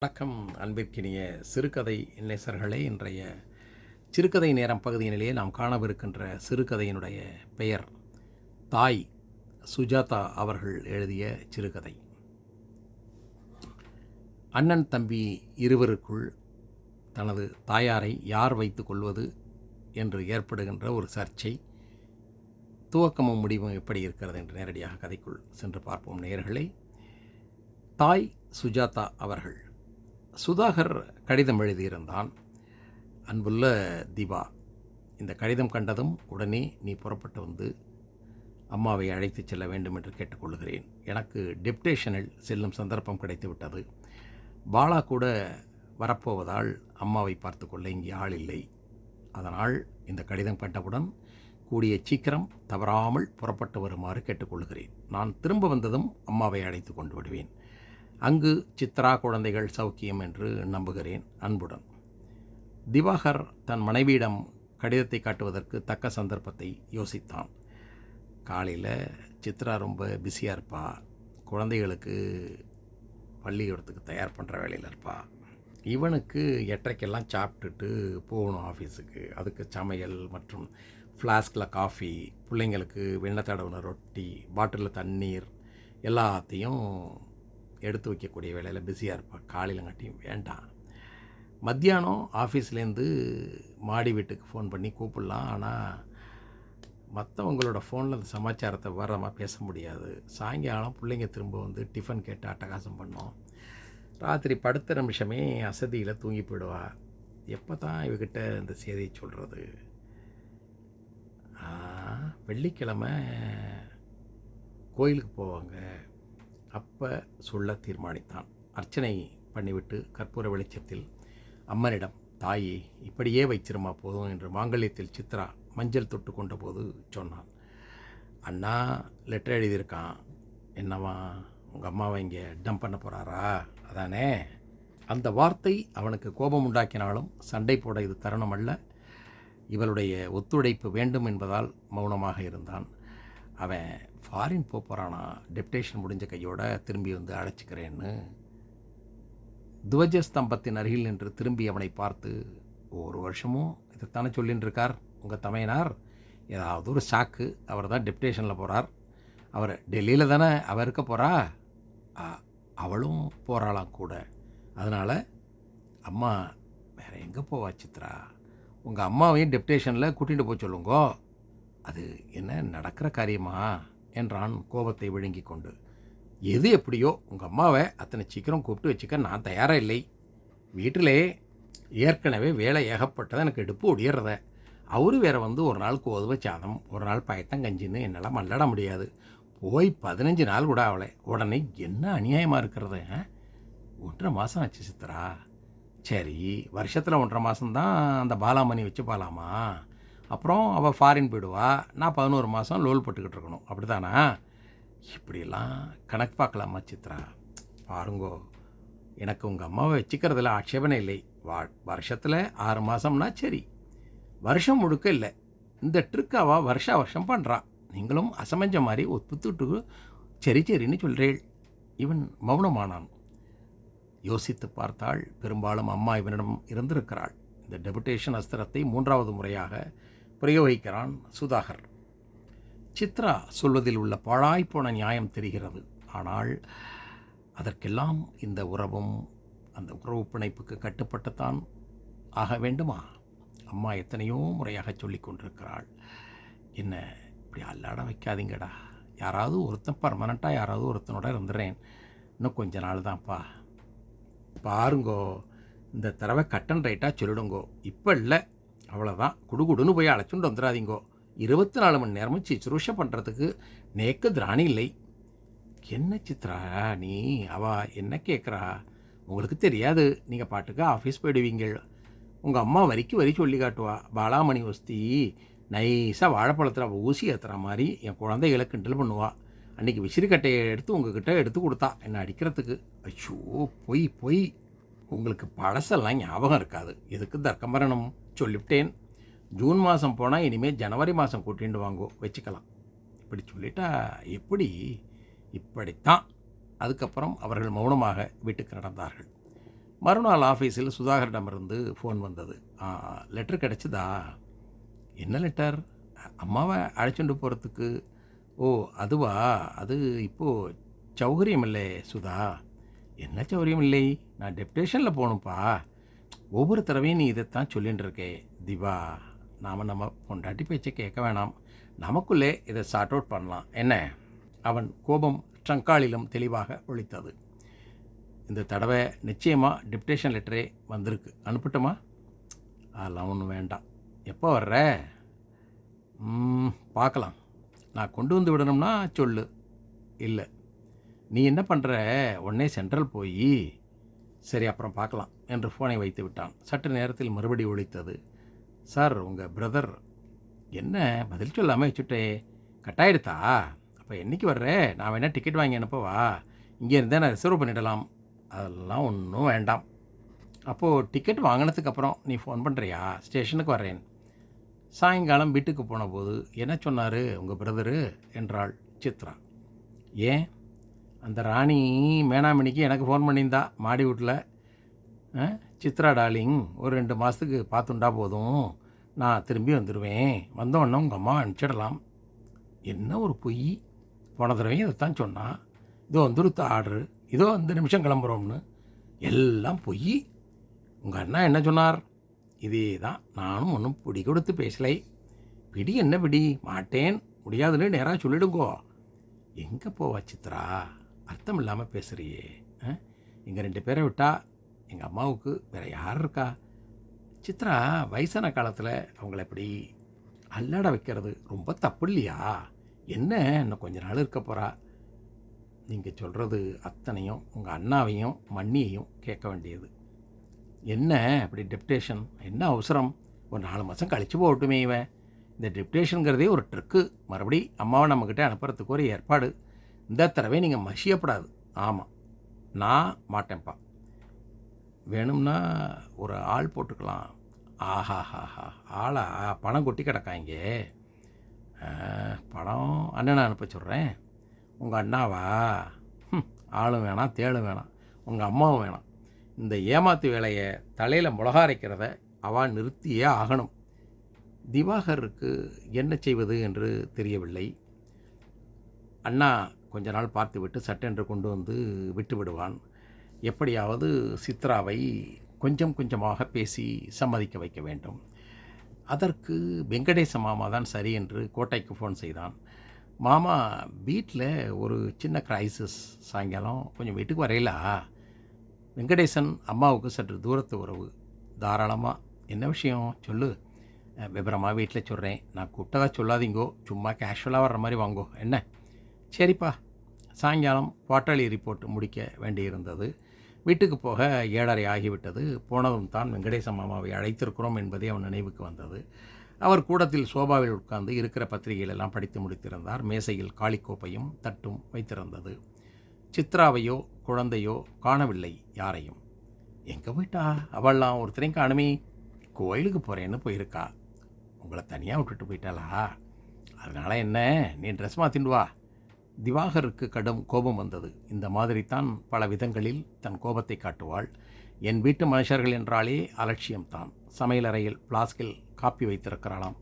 வணக்கம் அன்பிற்கினிய சிறுகதை நேசர்களே. இன்றைய சிறுகதை நேரம் பகுதியினிலே நாம் காணவிருக்கின்ற சிறுகதையினுடைய பெயர் தாய் சுஜாதா அவர்கள் எழுதிய சிறுகதை. அண்ணன் தம்பி இருவருக்குள் தனது தாயாரை யார் வைத்து கொள்வது என்று ஏற்படுகின்ற ஒரு சர்ச்சை. துவக்கமும் முடிவும் எப்படி இருக்கிறது என்று நேரடியாக கதைக்குள் சென்று பார்ப்போம் நேர்களை தாய் சுஜாதா அவர்கள் சுதாகர் கடிதம் எழுதியிருந்தான். அன்புள்ள தீபா இந்த கடிதம் கண்டதும் உடனே நீ புறப்பட்டு வந்து அம்மாவை அழைத்துச் செல்ல வேண்டும் என்று கேட்டுக்கொள்கிறேன் எனக்கு டெப்டேஷனில் செல்லும் சந்தர்ப்பம் கிடைத்துவிட்டது. பாலா கூட வரப்போவதால் அம்மாவை பார்த்து கொள்ள இங்கே ஆள் இல்லை. அதனால் இந்த கடிதம் கண்டவுடன் கூடிய சீக்கிரம் தவறாமல் புறப்பட்டு வருமாறு கேட்டுக்கொள்கிறேன் நான் திரும்ப வந்ததும் அம்மாவை அழைத்து கொண்டு விடுவேன். அங்கு சித்ரா குழந்தைகள் சௌக்கியம் என்று நம்புகிறேன் அன்புடன். திவாகர் தன் மனைவியிடம் கடிதத்தை காட்டுவதற்கு தக்க சந்தர்ப்பத்தை யோசித்தான். காலையில் சித்ரா ரொம்ப பிஸியாக இருப்பா. குழந்தைகளுக்கு பள்ளிக்கூடத்துக்கு தயார் பண்ணுற வேலையில் இருப்பா. இவனுக்கு எட்டரைக்கெல்லாம் சாப்பிட்டுட்டு போகணும் ஆஃபீஸுக்கு. அதுக்கு சமையல் மற்றும் ஃப்ளாஸ்கில் காஃபி பிள்ளைங்களுக்கு வெண்ணத்தடவுன ரொட்டி பாட்டிலில் தண்ணீர் எல்லாத்தையும் எடுத்து வைக்கக்கூடிய வேலையில் பிஸியாக இருப்பாள் காலையிலங்காட்டியும் வேண்டாம். மத்தியானம் ஆஃபீஸ்லேருந்து மாடி வீட்டுக்கு ஃபோன் பண்ணி கூப்பிடலாம். ஆனால் மற்றவங்களோட ஃபோனில் அந்த சமாச்சாரத்தை வரமாக பேச முடியாது. சாயங்காலம் பிள்ளைங்க திரும்ப வந்து டிஃபன் கேட்டு அட்டகாசம் பண்ணோம். ராத்திரி படுத்த நிமிஷமே அசதியில் தூங்கி போயிடுவா. எப்போ தான் இவகிட்ட இந்த செய்தியை சொல்கிறது? வெள்ளிக்கிழமை கோயிலுக்கு போவாங்க. அப்போ சொல்ல தீர்மானித்தான். அர்ச்சனை பண்ணிவிட்டு கற்பூர வெளிச்சத்தில் அம்மனிடம் தாயே இப்படியே வைச்சிருமா போதும் என்று மாங்கல்யத்தில் சித்ரா மஞ்சள் தொட்டு கொண்ட போது சொன்னான். அண்ணா லெட்டர் எழுதியிருக்கான். என்னவா உங்கள் அம்மாவை இங்கே டம் பண்ண போகிறாரா அதானே? அந்த வார்த்தை அவனுக்கு கோபம் உண்டாக்கினாலும் சண்டை போட இது தருணம் அல்ல. இவளுடைய ஒத்துழைப்பு வேண்டும் என்பதால் மௌனமாக இருந்தான். அவன் ஃபாரின் போக போகிறானா டெப்டேஷன் முடிஞ்ச கையோட திரும்பி வந்து அழைச்சிக்கிறேன்னு துவஜ ஸ்தம்பத்தின் அருகில் நின்று திரும்பி அவனை பார்த்து ஒரு வருஷமும் இதைத்தானே சொல்லின்னு இருக்கார் உங்கள் தமையனார்? ஏதாவது ஒரு சாக்கு அவர் தான் டெப்டேஷனில் போகிறார் அவர் டெல்லியில் தானே அவர் இருக்க போகிறா அவளும் போகிறாளாம் கூட. அதனால் அம்மா வேறு எங்கே போவா சித்ரா? உங்கள் அம்மாவையும் டெப்டேஷனில் கூட்டிகிட்டு போய் சொல்லுங்கோ. அது என்ன நடக்கிற காரியமா? என்றான் கோபத்தை விழுங்கி கொண்டு. எது எப்படியோ உங்கள் அம்மாவை அத்தனை சீக்கிரம் கூப்பிட்டு வச்சுக்க நான் தயாராக இல்லை வீட்டிலே ஏற்கனவே வேலை ஏகப்பட்டதை எனக்கு எடுப்பு ஒடியறத. அவரு வேற வந்து ஒரு நாள் கோதுவை சாதம் ஒரு நாள் பயத்தங்கஞ்சின்னு என்னால் மல்லட முடியாது. போய் பதினஞ்சு நாள் கூட ஆகலை உடனே என்ன அநியாயமாக இருக்கிறது ஒன்றரை மாதம் ஆச்சு சித்ரா சரி வருஷத்தில் ஒன்றரை மாதம்தான் அந்த பாலாமணி வச்சு பாலாமா? அப்புறம் அவள் ஃபாரின் போயிடுவா. நான் பதினோரு மாதம் லோல் போட்டுக்கிட்டு இருக்கணும். அப்படிதானா இப்படிலாம் கணக்கு பார்க்கலாமா சித்ரா? பாருங்கோ எனக்கு உங்கள் அம்மாவை வச்சுக்கிறதுல ஆட்சேபனை இல்லை. வா வருஷத்தில் ஆறு மாதம்னா சரி. வருஷம் முழுக்க இல்லை. இந்த ட்ரிக் அவள் வருஷா வருஷம் பண்ணுறான் நீங்களும் அசமஞ்ச மாதிரி ஒத்துத்துட்டு சரி சரின்னு சொல்கிறேள் இவன் மௌனமானான். யோசித்து பார்த்தால் பெரும்பாலும் அம்மா இவனிடம் இருந்திருக்கிறாள். இந்த டெபுடேஷன் அஸ்திரத்தை மூன்றாவது முறையாக பிரயோகிக்கிறான் சுதாகர். சித்ரா சொல்வதில் உள்ள பாழாய்ப்போன நியாயம் தெரிகிறது. ஆனால் அதற்கெல்லாம் இந்த உறவும் அந்த உறவு பிணைப்புக்கு கட்டுப்பட்டுத்தான் ஆக வேண்டுமா? அம்மா எத்தனையோ முறையாக சொல்லி கொண்டிருக்கிறாள். என்ன இப்படி அல்லாட வைக்காதீங்கடா. யாராவது ஒருத்தன் பர்மனண்ட்டாக யாராவது ஒருத்தனோட இருந்துடுறேன் இன்னும் கொஞ்ச நாள் தான்ப்பா பாருங்கோ இந்த தடவை கட்டன் ரைட்டாக சொல்லிடுங்கோ. இப்போ இல்லை. அவ்வளோதான் குடுகுடுன்னு போய் அழைச்சுட்டு வந்துடாதீங்கோ இருபத்தி நாலு மணி நேரமும் சிச்சுருஷ பண்ணுறதுக்கு நேக்கு திராணி இல்லை. என்ன சித்ரா நீ? அவா என்ன கேட்குறா உங்களுக்கு தெரியாது. நீங்கள் பாட்டுக்கு ஆஃபீஸ் போயிடுவீங்க. உங்கள் அம்மா வரிக்கு வரி சொல்லி காட்டுவா. பாலாமணி ஒஸ்தி நைஸாக வாழைப்பழத்தில் அவள் ஊசி ஏற்றுற மாதிரி என் குழந்தைகளை கிண்டல் பண்ணுவா. அன்றைக்கி விசிறிக்கட்டையை எடுத்து உங்ககிட்ட எடுத்து கொடுத்தா. என்னை அடிக்கிறதுக்கு? ஐயோ பொய் பொய். உங்களுக்கு பழசெல்லாம் ஞாபகம் இருக்காது. எதுக்கு தர்க்கமரணம் சொல்லிவிட்டேன். ஜூன் மாதம் போனால் இனிமேல் ஜனவரி மாதம் கூட்டிட்டு வாங்கோ வச்சுக்கலாம். இப்படி சொல்லிட்டா எப்படி? இப்படித்தான். அதுக்கப்புறம் அவர்கள் மௌனமாக வீட்டுக்கு நடந்தார்கள். மறுநாள் ஆஃபீஸில் சுதாகரிடமிருந்து ஃபோன் வந்தது. லெட்டர் கிடச்சிதா? என்ன லெட்டர் அம்மாவை அழைச்சிட்டு போகிறதுக்கு ஓ அதுவா? அது இப்போது சௌகரியம் இல்லை சுதா. என்ன சௌரியம் இல்லை? நான் டெப்டேஷனில் போகணும்ப்பா. ஒவ்வொரு தடவையும் நீ இதைத்தான் சொல்லின்னு இருக்கே திவா. நாம் நம்ம பொண்டாட்டி பேச்சை கேட்க வேணாம். நமக்குள்ளே இதை சார்ட் அவுட் பண்ணலாம். என்ன? அவன் கோபம் ட்ரங்காலிலும் தெளிவாக ஒழித்தது. இந்த தடவை நிச்சயமாக டிப்டேஷன் லெட்டரே வந்திருக்கு. அனுப்பட்டுமா? அதெல்லாம் ஒன்றும் வேண்டாம். எப்போ வர்ற? ம், பார்க்கலாம். நான் கொண்டு வந்து விடணும்னா சொல்லு. இல்லை. நீ என்ன பண்ணுற உடனே சென்ட்ரல் போய் சரி அப்புறம் பார்க்கலாம் என்று ஃபோனை வைத்து விட்டான். சற்று நேரத்தில் மறுபடி ஒழித்தது சார் உங்கள் பிரதர் என்ன? பதில் சொல்லாமல் வச்சுட்டே. கட்டாயிடுதா அப்போ என்னைக்கு வர்ற? நான் வேணால் டிக்கெட் வாங்கி அனுப்பவா? இங்கே இருந்தே நான் ரிசர்வ் பண்ணிடலாம். அதெல்லாம் ஒன்றும் வேண்டாம். அப்போது டிக்கெட் வாங்கினதுக்கு அப்புறம் நீ ஃபோன் பண்ணுறியா ஸ்டேஷனுக்கு வர்றேன். சாயங்காலம் வீட்டுக்கு போன போது என்ன சொன்னார் உங்கள் பிரதரு என்றாள் சித்ரா. ஏன்? அந்த ராணி மேனாமணிக்கு எனக்கு ஃபோன் பண்ணியிருந்தா மாடி வீட்டில். ஆ, சித்ரா டார்லிங் ஒரு ரெண்டு மாதத்துக்கு பார்த்துண்டா போதும். நான் திரும்பி வந்துடுவேன் வந்தோடனே உங்கள் அம்மா அனுப்பிச்சிடலாம். என்ன ஒரு பொய்? போன தடவையும் இதைத்தான் சொன்னான் இதோ வந்துருத்த ஆர்டரு. இதோ இந்த நிமிஷம் கிளம்புறோம்னு. எல்லாம் பொய். உங்கள் அண்ணா என்ன சொன்னார்? இதே தான் நானும் ஒன்றும் பிடி கொடுத்து பேசலை. பிடி என்ன பிடி? மாட்டேன். முடியாதுன்னு நேராக சொல்லிடுங்கோ. எங்கே போவா சித்ரா? அர்த்தம் இல்லாமல் பேசுகிறியே எங்கள் ரெண்டு பேரை விட்டா எங்கள் அம்மாவுக்கு வேறு யார் இருக்கா? சித்ரா வயசான காலத்தில் அவங்கள இப்படி அல்லாட வைக்கிறது ரொம்ப தப்பு இல்லையா? என்ன இன்னும் கொஞ்ச நாள் இருக்க போகிறா நீங்கள் சொல்கிறது அத்தனையும் உங்கள் அண்ணாவையும் மண்ணியையும் கேட்க வேண்டியது. என்ன அப்படி டெப்டேஷன்? என்ன அவசரம்? ஒரு நாலு மாதம் கழித்து போகட்டுமே இவன். இந்த டெப்டேஷனுங்கிறதே ஒரு ட்ரிக்கு. மறுபடி அம்மாவை நம்மக்கிட்ட அனுப்புறதுக்கு ஒரு ஏற்பாடு. இந்த தடவை நீங்கள் மஷியப்படாது ஆமாம் நான் மாட்டேன்ப்பா. வேணும்னா ஒரு ஆள் போட்டுக்கலாம். ஆஹாஹாஹா. ஆளா? பணம் கொட்டி கிடக்காங்க பணம் அண்ணனை அனுப்ப சொல்கிறேன் உங்கள் அண்ணாவா? ஆளும் வேணாம் தேளும் வேணாம். உங்கள் அம்மாவும் வேணாம். இந்த ஏமாத்து வேலையை தலையில் மிளகா அரைக்கிறத அவள் நிறுத்தியே ஆகணும். திவாகருக்கு என்ன செய்வது என்று தெரியவில்லை. அண்ணா கொஞ்ச நாள் பார்த்துவிட்டு சட்டென்று கொண்டு வந்து விட்டு விடுவான் எப்படியாவது சித்ராவை கொஞ்சம் கொஞ்சமாக பேசி சம்மதிக்க வைக்க வேண்டும். அதற்கு வெங்கடேச மாமா தான் சரி என்று கோட்டைக்கு ஃபோன் செய்தான். மாமா வீட்டில் ஒரு சின்ன கிரைசிஸ் சாயங்காலம் கொஞ்சம் வீட்டுக்கு வரையிலா? வெங்கடேசன் அம்மாவுக்கு சற்று தூரத்து உறவு. தாராளமாக என்ன விஷயம்? சொல்லு. அஹ், வீட்டில் சொல்கிறேன் நான் கூப்பிட்டதா சொல்லாதீங்கோ. சும்மா கேஷுவலாக வர்ற மாதிரி வாங்கோ. என்ன? சரிப்பா. சாயங்காலம் குவார்ட்டர்லி ரிப்போர்ட் முடிக்க வேண்டியிருந்தது. வீட்டுக்கு போக ஏழரை ஆகிவிட்டது. போனதும் தான் வெங்கடேச மாமாவை அழைத்திருக்கிறோம் என்பதே அவன் நினைவுக்கு வந்தது. அவர் கூடத்தில் சோபாவில் உட்கார்ந்து இருக்கிற பத்திரிகைகளெல்லாம் படித்து முடித்திருந்தார். மேசையில் காளிக்கோப்பையும் தட்டும் வைத்திருந்தது. சித்ராவையோ குழந்தையோ காணவில்லை யாரையும். எங்கே போயிட்டா அவள்லாம் ஒருத்தரையும் காணுமே. கோயிலுக்கு போகிறேன்னு போயிருக்கா. உங்களை தனியாக விட்டுட்டு போயிட்டாளா? அதனால் என்ன? நீ ட்ரெஸ் மாற்றிண்டு வா. திவாகருக்கு கடும் கோபம் வந்தது. இந்த மாதிரி தான் பல விதங்களில் தன் கோபத்தை காட்டுவாள். என் வீட்டு மனுஷர்கள் என்றாலே அலட்சியம்தான். சமையலறையில் பிளாஸ்கில் காப்பி வைத்திருக்கிறாளாம்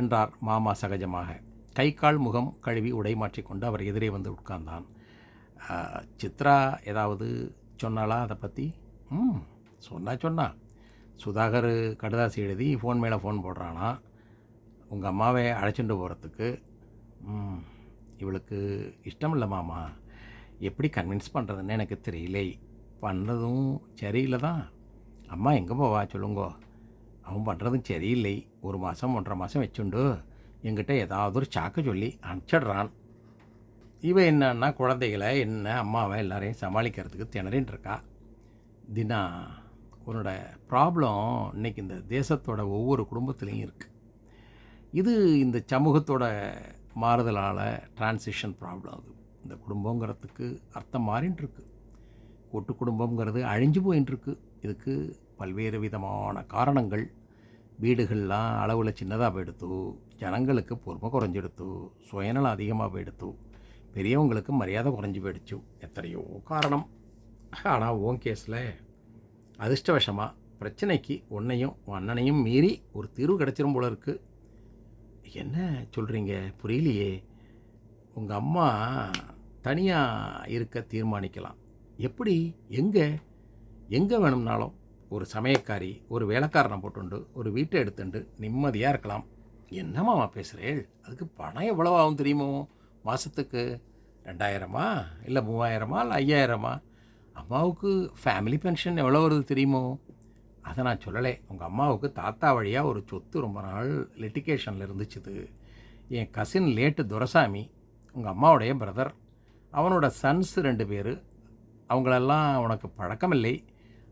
என்றார் மாமா சகஜமாக. கை கால் முகம் கழுவி உடை மாற்றிக்கொண்டு அவர் எதிரே வந்து உட்கார்ந்தான். சித்ரா ஏதாவது சொன்னாளா அதை பற்றி ம் சொன்னா சொன்னா. சுதாகர் கடுதாசி எழுதி ஃபோன் மேலே ஃபோன் போடுறானா. உங்கள் அம்மாவை அழைச்சிட்டு போகிறதுக்கு ம் இவளுக்கு இஷ்டம் இல்லை மாமா. எப்படி கன்வின்ஸ் பண்ணுறதுன்னு எனக்கு தெரியலை. பண்ணதும் சரியில்லை தான். அம்மா எங்கே போவா சொல்லுங்கோ. அவன் பண்ணுறதும் சரியில்லை. ஒரு மாதம் ஒன்றரை மாதம் வச்சுண்டு. எங்கிட்ட ஏதாவது ஒரு சாக்கு சொல்லி அனுப்பிச்சிடுறான். இவன் என்னன்னா குழந்தைகளை என்ன அம்மாவை எல்லாரையும் சமாளிக்கிறதுக்கு திணறின்னு இருக்கா. தினா உன்னோட ப்ராப்ளம் இன்னைக்கு இந்த தேசத்தோட ஒவ்வொரு குடும்பத்துலேயும் இருக்குது இது இந்த சமூகத்தோட மாறுதலால் டிரான்சிஷன் ப்ராப்ளம் அது இந்த குடும்பங்கிறதுக்கு அர்த்தம் மாறின்ட்டுருக்கு கூட்டு குடும்பங்கிறது அழிஞ்சு போயின்ட்டுருக்கு இதுக்கு பல்வேறு விதமான காரணங்கள். வீடுகள்லாம் அளவில் சின்னதாக போயிடுத்து ஜனங்களுக்கு பொறுமை குறைஞ்சிடுத்து சுயநலம் அதிகமாக போயிடுத்து பெரியவங்களுக்கு மரியாதை குறைஞ்சி போயிடுச்சு. எத்தனையோ காரணம். ஆனால் ஓன் கேஸில் அதிர்ஷ்டவசமாக பிரச்சனைக்கு உன்னையும் அண்ணனையும் மீறி ஒரு தீர்வு கிடச்சிரும் போல இருக்குது என்ன சொல்கிறீங்க புரியலையே. உங்கள் அம்மா தனியாக இருக்க தீர்மானிக்கலாம். எப்படி? எங்கே? எங்கே வேணும்னாலும் ஒரு சமயக்காரி ஒரு வேலைக்காரனை போட்டுண்டு ஒரு வீட்டை எடுத்துண்டு நிம்மதியாக இருக்கலாம். என்னம்மாம்மா பேசுகிறேள் அதுக்கு பணம் எவ்வளோ ஆகும் தெரியுமோ? மாதத்துக்கு ரெண்டாயிரமா? இல்லை மூவாயிரமா? இல்லை ஐயாயிரமா? அம்மாவுக்கு ஃபேமிலி பென்ஷன் எவ்வளோ வருது தெரியுமோ? அதை நான் சொல்லலை. உங்கள் அம்மாவுக்கு தாத்தா வழியாக ஒரு சொத்து ரொம்ப நாள் லிட்டிகேஷனில் இருந்துச்சுது. என் கசின் லேட்டு துரசாமி உங்கள் அம்மாவுடைய பிரதர் அவனோட சன்ஸ் ரெண்டு பேர் அவங்களெல்லாம் உனக்கு பழக்கமில்லை.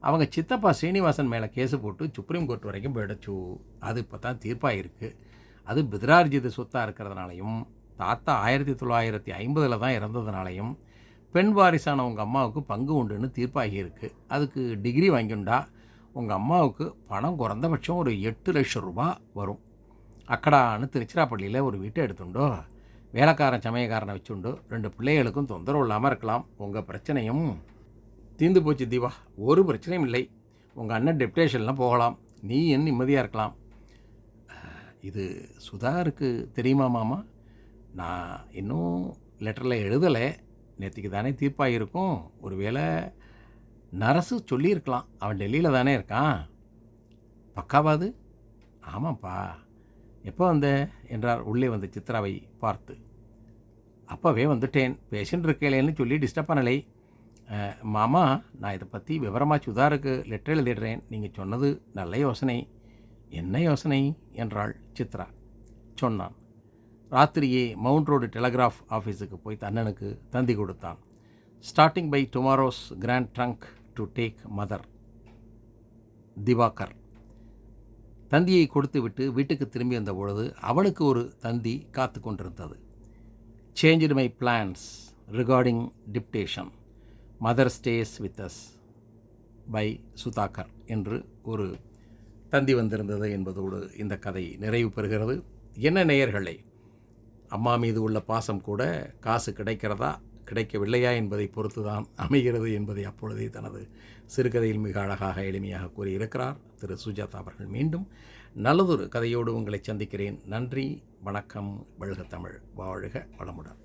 அவங்க சித்தப்பா ஸ்ரீனிவாசன் மேலே கேஸு போட்டு சுப்ரீம் கோர்ட் வரைக்கும் போயிடுச்சு. அது இப்போ தான் தீர்ப்பாயிருக்கு. அது பித்ரார்ஜித சொத்தாக இருக்கிறதுனாலையும் தாத்தா ஆயிரத்தி தொள்ளாயிரத்தி ஐம்பதில் தான் இறந்ததுனாலையும் பெண் வாரிசான உங்கள் அம்மாவுக்கு பங்கு உண்டுன்னு தீர்ப்பாகியிருக்கு. அதுக்கு டிகிரி வாங்கிண்டா உங்கள் அம்மாவுக்கு பணம் குறைந்தபட்சம் ஒரு எட்டு லட்சம் ரூபா வரும். அக்கடான்னு திருச்சிராப்பள்ளியில் ஒரு வீட்டை எடுத்துண்டோ வேலைக்காரன் சமயக்காரனை வச்சுண்டு ரெண்டு பிள்ளைகளுக்கும் தொந்தரவு இல்லாமல் இருக்கலாம். உங்கள் பிரச்சனையும் தீந்து போச்சு தீவா ஒரு பிரச்சனையும் இல்லை. உங்கள் அண்ணன் டெப்டேஷன்லாம் போகலாம். நீ என் நிம்மதியாக இருக்கலாம். இது சுதாருக்கு தெரியுமா மாமா? நான் இன்னும் லெட்டரில் எழுதலை. நேற்றுக்கு தானே தீர்ப்பாக இருக்கும் ஒருவேளை நரசு சொல்லியிருக்கலாம். அவன் டெல்லியில் தானே இருக்கான். பக்காவாது? ஆமாப்பா. எப்போ வந்த? என்றார் உள்ளே வந்த சித்ராவை பார்த்து. அப்போவே வந்துட்டேன். பேஷண்ட் இருக்கலேன்னு சொல்லி டிஸ்டர்ப் பண்ணலை. மாமா நான் இதை பற்றி விவரமாக சுதாருக்கு லெட்டர் எழுதிடுறேன். நீங்கள் சொன்னது நல்ல யோசனை. என்ன யோசனை? என்றாள் சித்ரா. சொன்னான். ராத்திரியே மவுண்ட் ரோடு டெலகிராஃப் ஆஃபீஸுக்கு போய் தன்னனுக்கு தந்தி கொடுத்தான். Starting by tomorrow's grand trunk to take mother Diwakar தந்தியை கொடுத்துவிட்டு வீட்டுக்கு திரும்பி வந்த பொழுது அவளுக்கு ஒரு தந்தி காத்து கொண்டிருந்தது. Change my plans regarding deputation mother stays with us by Sudhakar என்று ஒரு தந்தி வந்திருந்தது என்பதோடு இந்த கதை நிறைவு பெறுகிறது. என்ன நேயர்களே அம்மா மீது உள்ள பாசம் கூட காசு கிடைக்கிறதா? கிடைக்கவில்லையா என்பதை பொறுத்துதான் அமைகிறது என்பதை அப்பொழுதே தனது சிறுகதையில் மிக அழகாக எளிமையாக கூறியிருக்கிறார். திரு. சுஜாதா அவர்கள் மீண்டும் நல்லதொரு கதையோடு உங்களை சந்திக்கிறேன். நன்றி வணக்கம் வழுக தமிழ். வாழ்க வளமுடன்.